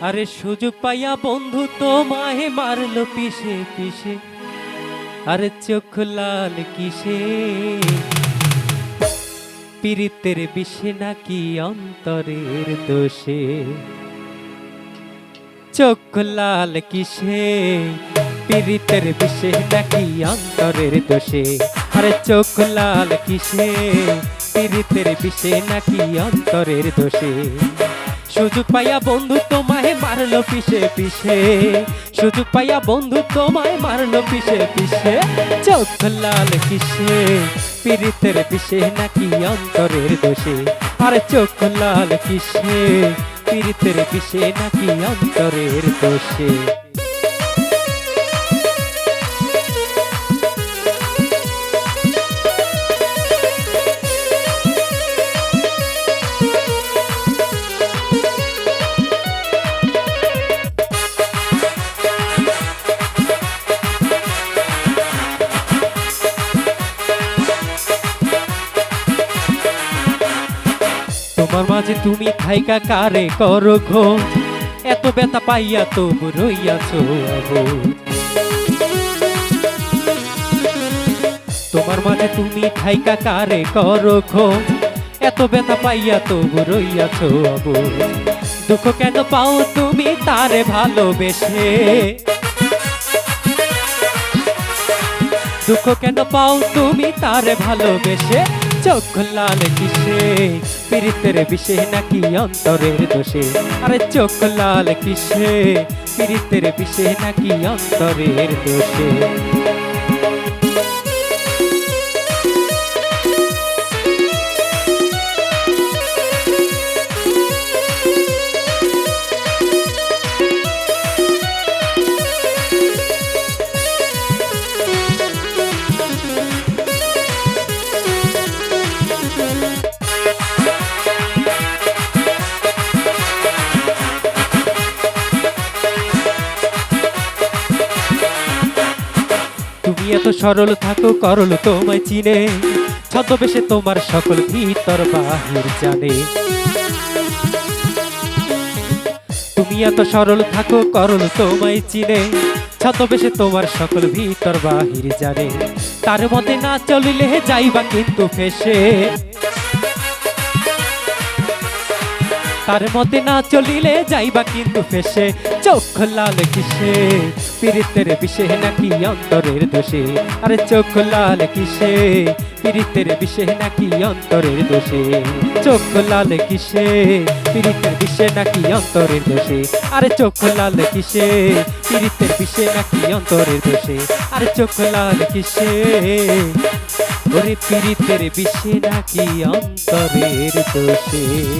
আরে সুযোগ পাইয়া বন্ধু তোমায় মারলো পিছে পিছে আরে চোখ লাল কিসে? পীড়িতের বিষে নাকি অন্তরের দোষে? চোখ লাল কিসে? পীড়িতের বিষে নাকি অন্তরের দোষে? আরে চোখ লাল কিসে? পীড়িতের বিষে নাকি অন্তরের দোষে? সুযোগ পাইয়া বন্ধু তোমায় মারলো পিছে পিছে সুযোগ পাইয়া বন্ধু তোমায় মারলো পিছে পিছে চোখ লাল কিসে, পীড়িতের পিছে নাকি অন্তরের দোষে? আর চোখ লাল কিসে, পীড়িতের পিছে নাকি অন্তরের দোষে? তোমার মাঝে তুমি থাইকা কারে করো খোঁজ? এত ব্যথা পাইয়া তবু রইয়াছ তোমার মাঝে তুমি থাইকা কারে করো খোঁজ? এত ব্যথা পাইয়া তবু রইয়াছ দুঃখ কেন পাও তুমি তারে ভালোবেসে? দুঃখ কেন পাও তুমি তারে ভালোবেসে? চোখ লাল কিসে? পীড়িতের বিষে নাকি অন্তরের দোষে? আরে চোখ লাল কিসে? পীড়িতের বিষে নাকি অন্তরের দোষে? এত সরল থাকো, করল তোমায় চিনে। ছদ্মবেশে তোমার সকল ভিতর বাহির জানে। তুমি এত সরল থাকো, করল তোমায় চিনে। ছদ্মবেশে তোমার সকল ভিতর বাহির জানে। তার মতে না চলিলে যাইবা কিন্তু ফেসে। তার মতে না চলিলে যাইবা কিন্তু ফেসে চোখ লাল কিসে? পীড়িতের বিষে নাকি অন্তরের দোষে? আরে চোখ লাল কিসে? পীড়িতের বিষে নাকি অন্তরের দোষে? চোখ লাল কিসে? পীড়িতের বিষে নাকি অন্তরের দোষে? আরে চোখ লাল কিসে? পীড়িতের বিষে নাকি অন্তরের দোষে? আরে চোখ লাল কিসে? ওরে পীড়িতের বিষে নাকি অন্তরের দোষে?